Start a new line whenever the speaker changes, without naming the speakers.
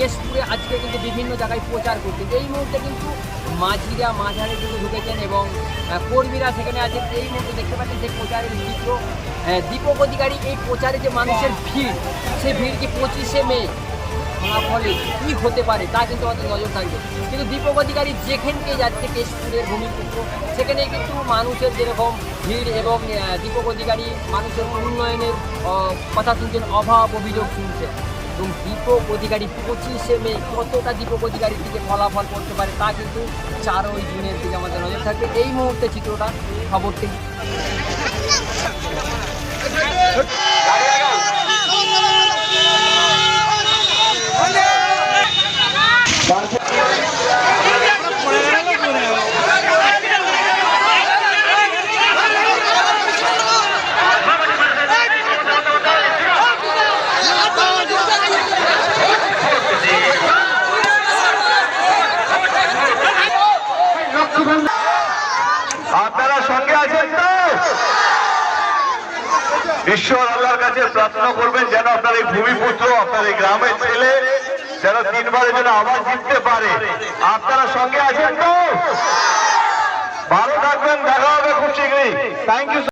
কেশপুরে আজকে কিন্তু বিভিন্ন জায়গায় প্রচার করছে। এই মুহূর্তে কিন্তু মাঝিরা, মাঝারে কিন্তু ঢুকেছেন এবং কর্মীরা সেখানে আছেন। এই মুহূর্তে দেখতে পাচ্ছেন যে প্রচারের চিত্র দীপক অধিকারী এই প্রচারে যে মানুষের ভিড় সেই ভিড় কি পঁচিশে মে? ফলে কি হতে পারে তা কিন্তু আমাদের নজর থাকবে। কিন্তু দীপক অধিকারী যেখানকে যাচ্ছে কেশপুরের ভূমিপুত্র, সেখানে কিন্তু মানুষের যেরকম ভিড় এবং দীপক অধিকারী মানুষের উন্নয়নের কথা শুনছেন, অভাব অভিযোগ শুনছেন। এবং দীপক অধিকারী পঁচিশে মে কতটা দীপক অধিকারীর দিকে ফলাফল করতে পারে তা কিন্তু চারই জুনের দিকে আমাদের নজর থাকবে। এই মুহূর্তে চিত্রটা খবরটি
আপনারা সঙ্গে আছেন তো? ঈশ্বর আল্লাহর কাছে প্রার্থনা করবেন যেন আপনার এই ভূমিপুত্র, আপনার এই গ্রামের ছেলে যেন তিনবারের জন্য আবার জিততে পারে। আপনারা সঙ্গে আছেন তো? ভালো থাকবেন, দেখা হবে খুব শীঘ্রই। Thank you